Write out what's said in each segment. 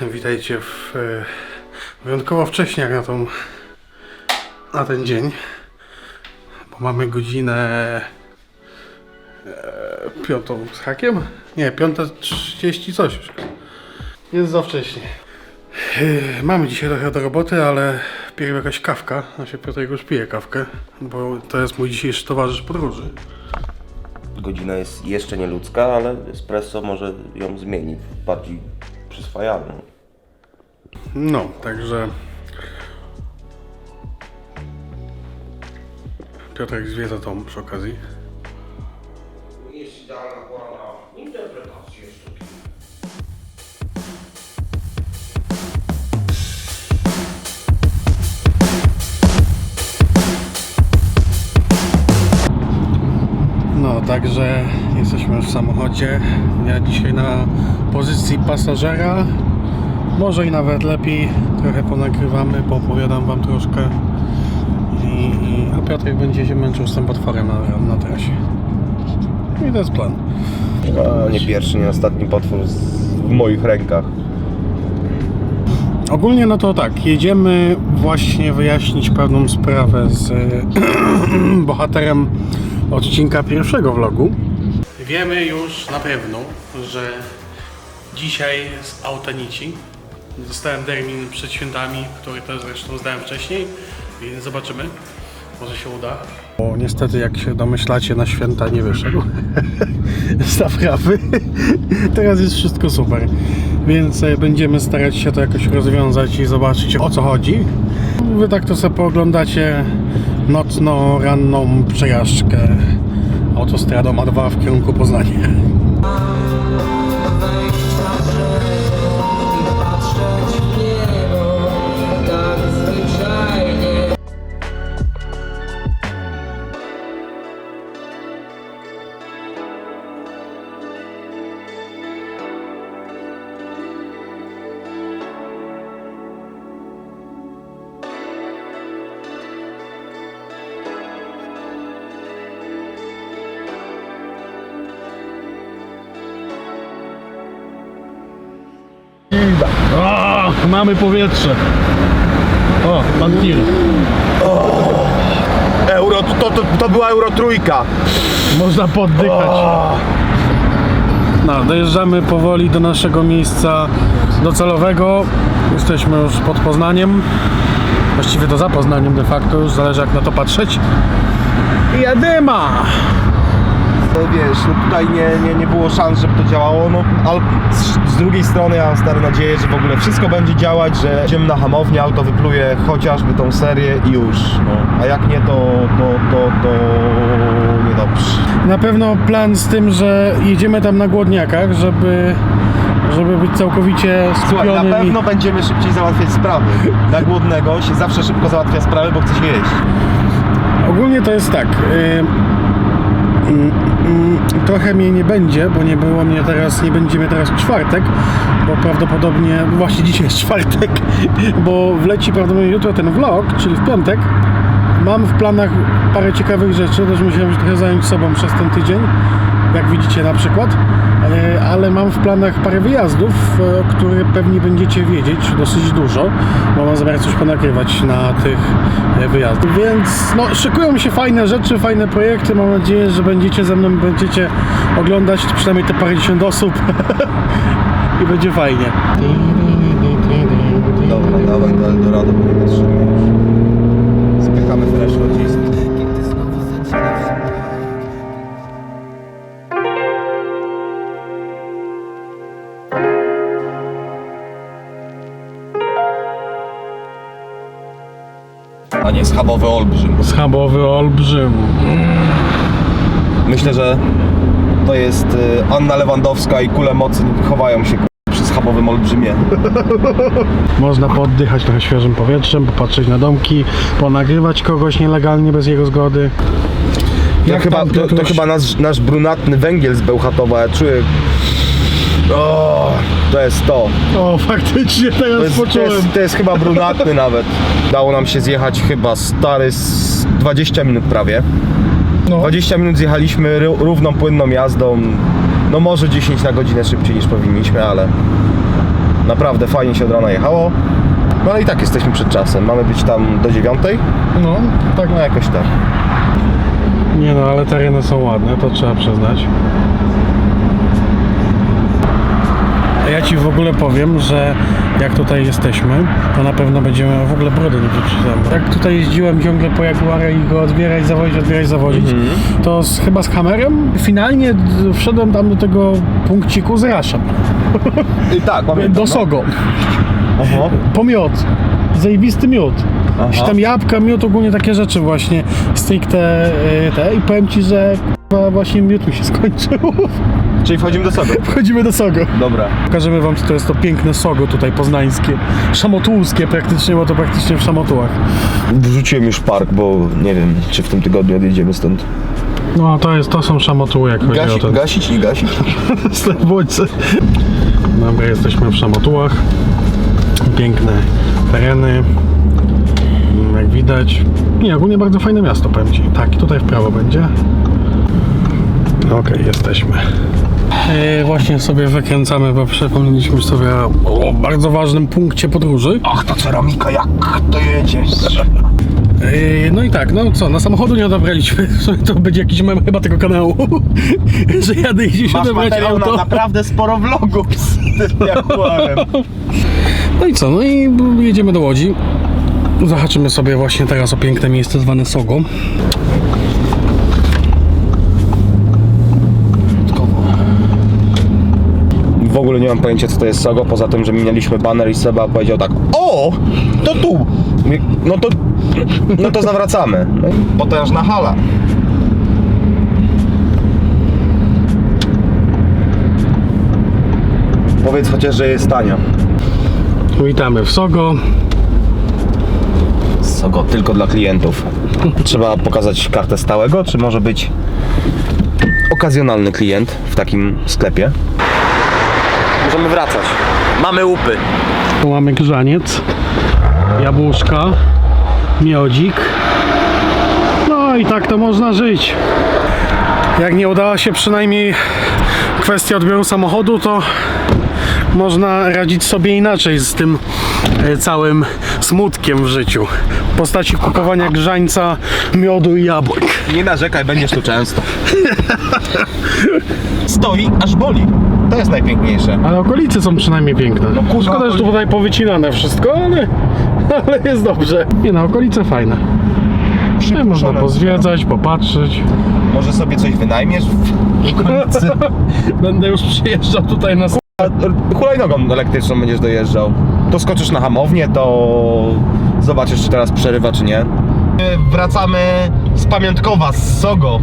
Witajcie w e, wyjątkowo wcześnie jak na, tą, na ten dzień, bo mamy godzinę e, piątą z hakiem? Nie, piąta trzydzieści coś już. Jest za wcześnie. E, Mamy dzisiaj trochę do roboty, ale pierw jakaś kawka. Znaczy Piotr już pije kawkę, bo to jest mój dzisiejszy towarzysz podróży. Godzina jest jeszcze nieludzka, ale espresso może ją zmienić w bardziej przyswajalną. No, także Piotrek zwiedza tą przy okazji. Jest idealna pora na interpretację sztuki. No, także w samochodzie. Ja dzisiaj na pozycji pasażera. Może i nawet lepiej. Trochę ponagrywamy, poopowiadam Wam troszkę. I, a Piotrek będzie się męczył z tym potworem na, na trasie. I to jest plan. A nie pierwszy, nie ostatni potwór z, w moich rękach. Ogólnie no to tak, jedziemy właśnie wyjaśnić pewną sprawę z bohaterem odcinka pierwszego vlogu. Wiemy już na pewno, że dzisiaj z Autanici dostałem termin przed świętami, który też zresztą zdałem wcześniej, więc zobaczymy, może się uda. Bo niestety, jak się domyślacie, na święta nie wyszedł z naprawy. Teraz jest wszystko super. Więc e, będziemy starać się to jakoś rozwiązać i zobaczyć o co chodzi. Wy tak to sobie pooglądacie nocno-ranną przejażdżkę autostradą A2 w kierunku Poznania. Mamy powietrze. O, pan tir. Euro, to, to, to była Euro trójka. Można poddychać. No, dojeżdżamy powoli do naszego miejsca docelowego. Jesteśmy już pod Poznaniem. Właściwie to za Poznaniem de facto, już zależy jak na to patrzeć. I Jadyma! No wiesz, no tutaj nie, nie, nie było szans, żeby to działało, no ale z, z drugiej strony ja mam stare nadzieję, że w ogóle wszystko będzie działać, że idziemy na hamownię, auto wypluje chociażby tą serię i już, no. A jak nie, to, to, to, to niedobrze. Na pewno plan z tym, że jedziemy tam na głodniakach, żeby, żeby być całkowicie Słuchaj, skupionym. na i- pewno będziemy szybciej załatwiać sprawy. Na głodnego się zawsze szybko załatwia sprawy, bo chce się jeść. Ogólnie to jest tak. y, Trochę mnie nie będzie, bo nie było mnie teraz, nie będzie mnie teraz czwartek, bo prawdopodobnie, właśnie dzisiaj jest czwartek, bo wleci prawdopodobnie jutro ten vlog, czyli w piątek. Mam w planach parę ciekawych rzeczy, też musiałem się trochę zająć sobą przez ten tydzień, jak widzicie na przykład, E, ale mam w planach parę wyjazdów, e, o których pewnie będziecie wiedzieć dosyć dużo, bo mam zamiar coś ponagrywać na tych e, wyjazdach. Więc no, szykują mi się fajne rzeczy, fajne projekty. Mam nadzieję, że będziecie ze mną, będziecie oglądać przynajmniej te parędziesiąt osób i będzie fajnie. Dobra, dawaj do Eldorado, bo nie wytrzymy już. Spychamy fresh. A nie, schabowy olbrzym. Schabowy olbrzym. Myślę, że to jest y, Anna Lewandowska i kule mocy chowają się przy schabowym olbrzymie. Można pooddychać trochę świeżym powietrzem, popatrzeć na domki, ponagrywać kogoś nielegalnie bez jego zgody. To Jak chyba, tam, to, to Piotruś? chyba nasz, nasz brunatny węgiel z Bełchatowa, ja czuję... O, to jest to. O, faktycznie To teraz jest, to, poczułem. jest, to jest chyba brunatny nawet. Dało nam się zjechać chyba stary z 20 minut prawie. No. 20 minut zjechaliśmy ró- równą, płynną jazdą. No może 10 na godzinę szybciej niż powinniśmy, ale Naprawdę fajnie się od rana jechało. No ale i tak jesteśmy przed czasem. Mamy być tam do dziewiątej. No, Tak, no jakoś tak. nie no, ale tereny są ładne, to trzeba przyznać. A Ja Ci w ogóle powiem, że jak tutaj jesteśmy, to na pewno będziemy w ogóle brody nie wrzucamy. Jak tutaj jeździłem ciągle po Jaguarę i go odbierać, zawozić, odbierać, zawozić, to z, chyba z kamerem finalnie wszedłem tam do tego punkciku z Raszem, I tak, pamiętam. do no. Sogo, Aha. po miód, zajebisty miód. Aha. Tam jabłka, miód, ogólnie takie rzeczy właśnie stricte y, te i powiem Ci, że właśnie miód mi się skończył. Czyli wchodzimy do sobie. Wchodzimy do Sogo. Dobra. Pokażemy Wam, to jest to piękne Sogo tutaj poznańskie. Szamotłuskie praktycznie, bo to praktycznie w Szamotułach. Wrzuciłem już park, bo nie wiem, czy w tym tygodniu odjedziemy stąd. No to jest, to są Szamotuły, jak chodzi Gasi, o ten gasić i gasić. Starbudźcy. Dobra, jesteśmy w Szamotułach. Piękne tereny. Mm, Jak widać. Nie, ogólnie bardzo fajne miasto, powiem Ci. Tak, tutaj w prawo będzie. Okej, jesteśmy. E, właśnie sobie wykręcamy, bo przypomnieliśmy sobie o bardzo ważnym punkcie podróży. Ach, to ceramika, jak to jedziesz? Yy, No i tak, no co, na samochodu nie odebraliśmy. To będzie jakiś mem chyba tego kanału, że jadę i gdzieś Masz odebrać materiał na auto. naprawdę sporo vlogów z tym Jaguarem. No i co, no i jedziemy do Łodzi. Zahaczymy sobie właśnie teraz o piękne miejsce zwane Sogo. Ogóle nie mam pojęcia co to jest Sogo, poza tym, że minęliśmy baner i Seba powiedział tak O, to tu! Mówię, No to, no to zawracamy. No i potężna hala. Powiedz chociaż, że jest tania. Witamy w Sogo. Sogo tylko dla klientów. Trzeba pokazać kartę stałego, czy może być okazjonalny klient w takim sklepie? Możemy wracać. Mamy łupy. Tu mamy grzaniec, jabłuszka, miodzik. No i tak to można żyć. Jak nie udała się przynajmniej kwestia odbioru samochodu, to można radzić sobie inaczej z tym e, całym smutkiem w życiu. W postaci kupowania grzańca, miodu i jabłek. Nie narzekaj, będziesz tu często. Stoi, aż boli. To jest najpiękniejsze. Ale okolice są przynajmniej piękne. No kurwa, Szkoda, że okoli- tutaj powycinane wszystko, ale, ale jest dobrze. Nie no, okolice fajne. Nie, można pozwiedzać, popatrzeć. Może sobie coś wynajmiesz w okolicy? Będę już przyjeżdżał tutaj na... Hulajnogą elektryczną będziesz dojeżdżał. To skoczysz na hamownię, to zobaczysz, czy teraz przerywa, czy nie. Wracamy z pamiątkowa, z Sogo.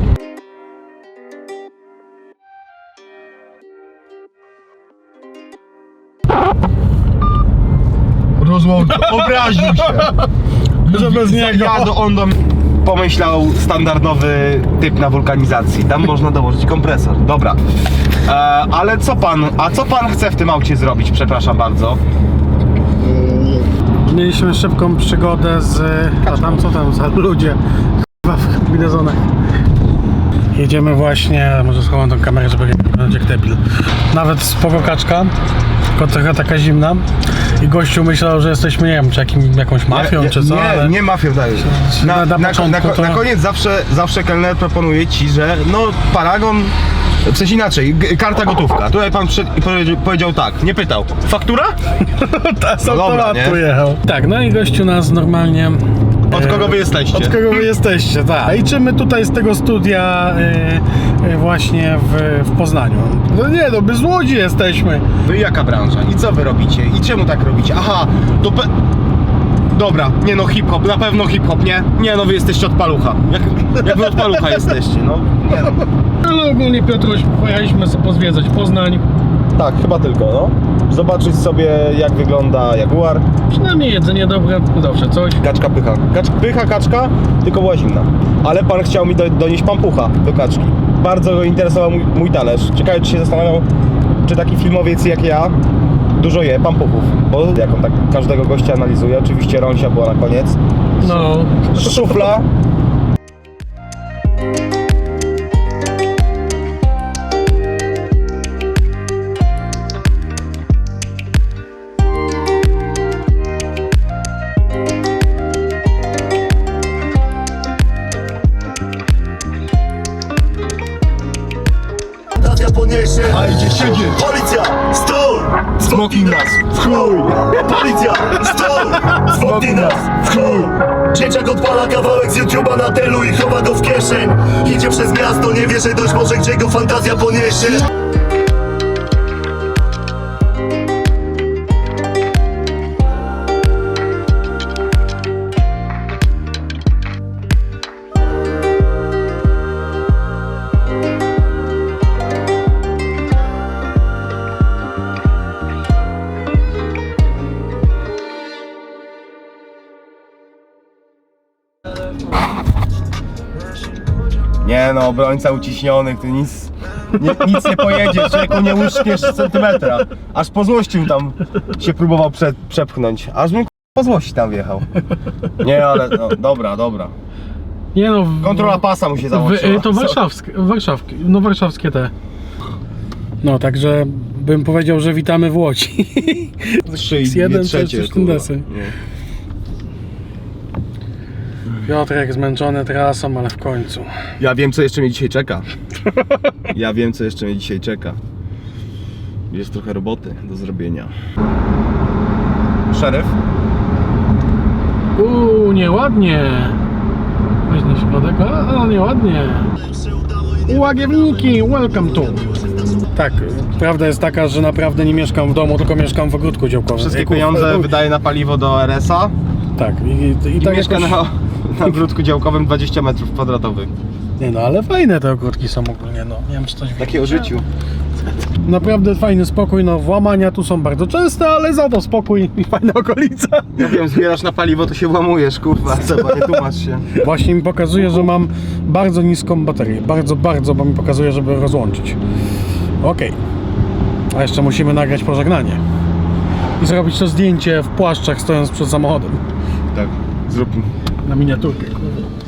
Rozłączył, obraził się. Że bez niego. Ja do, on do mnie pomyślał standardowy typ na wulkanizacji. Tam można dołożyć kompresor. Dobra. E, ale co pan, a co pan chce w tym aucie zrobić? Przepraszam bardzo. Mieliśmy szybką przygodę z... A tam co tam za ludzie? Chyba w kombinezonach. Jedziemy właśnie, może schowam tą kamerę, żeby nie wyglądać jak debil. Nawet spoko kaczka, tylko trochę taka zimna. I gościu myślał, że jesteśmy, nie wiem, czy jakim, jakąś mafią, nie, czy co, nie, ale... nie mafią daje. Na, Na- na, na na, na, to- na koniec zawsze, zawsze kelner proponuje ci, że no paragon. W sensie inaczej, g- karta gotówka. Tutaj pan przyszedł i powiedział, powiedział tak, nie pytał. Faktura? Ta z No dobra, automatu nie? jechał. Tak, no i gościu nas normalnie... Od e, kogo wy jesteście? Od kogo wy jesteście, tak. I czy my tutaj z tego studia e, e, właśnie w, w Poznaniu? No nie, no my z Łodzi jesteśmy. Wy jaka branża? I co wy robicie? I czemu tak robicie? Aha, to pe... Dobra, nie no hip-hop, na pewno hip-hop, nie? Nie no, wy jesteście od palucha. Jak, jak wy od palucha jesteście, no nie no. Ale ogólnie Piotruś, pojechaliśmy sobie pozwiedzać Poznań. Tak, chyba tylko, no. Zobaczyć sobie jak wygląda Jaguar. Przynajmniej jedzenie dobre, zawsze coś. Kaczka pycha. Kacz, pycha kaczka, tylko była zimna. Ale pan chciał mi do, donieść pampucha do kaczki. Bardzo go interesował mój, mój talerz. Ciekawe, czy się zastanawiał, czy taki filmowiec jak ja dużo je pampuchów, bo jak on tak każdego gościa analizuje, oczywiście Rąsia była na koniec. No. Szufla. Radia poniesie, a idzie siedzieć Policja, stój! Smoking nas! W chuj! Policja! Stój! Zwoknij nas! W chuj! Dzieciak odpala kawałek z YouTube'a na telu i chowa go w kieszeń Idzie przez miasto, nie wie, że dość może gdzie go fantazja poniesie no, obrońca uciśniony, ty nic, nie, nic nie pojedzie, człowieku nie łyżkniesz centymetra. Aż po złości mi tam się próbował prze, przepchnąć, aż mi po złości tam wjechał. Nie, ale no, dobra, dobra. Nie no... w- Kontrola pasa mu się w, załączyła. y, To warszawskie, warszawskie, no warszawskie te. No, także bym powiedział, że witamy w Łodzi. Trzy i z dwie jeden trzecie, coś w kurwa. Piotrek zmęczony trasą, ale w końcu. Ja wiem, co jeszcze mnie dzisiaj czeka. Ja wiem, co jeszcze mnie dzisiaj czeka. Jest trochę roboty do zrobienia. Szeryf? Uuu, nieładnie. Weź na środek, a, a nieładnie. Łagiewniki, welcome to. Tak, prawda jest taka, że naprawdę nie mieszkam w domu, tylko mieszkam w ogródku działkowym. Wszystkie pieniądze wydaje na paliwo do RS-a Tak, i, i, i tak mieszka jakoś... na, na ogródku działkowym 20 metrów kwadratowych. Nie no, ale fajne te ogródki są ogólnie, no. Nie wiem, czy coś Takie o życiu. Naprawdę fajny spokój, no włamania tu są bardzo częste, ale za to spokój i fajna okolica. Ja wiem, zbierasz na paliwo, to się włamujesz, kurwa, nie tłumacz się. Właśnie mi pokazuje, że mam bardzo niską baterię. Bardzo, bardzo, bo mi pokazuje, żeby rozłączyć. Okej. A jeszcze musimy nagrać pożegnanie. I zrobić to zdjęcie w płaszczach stojąc przed samochodem. Tak, zrób. la.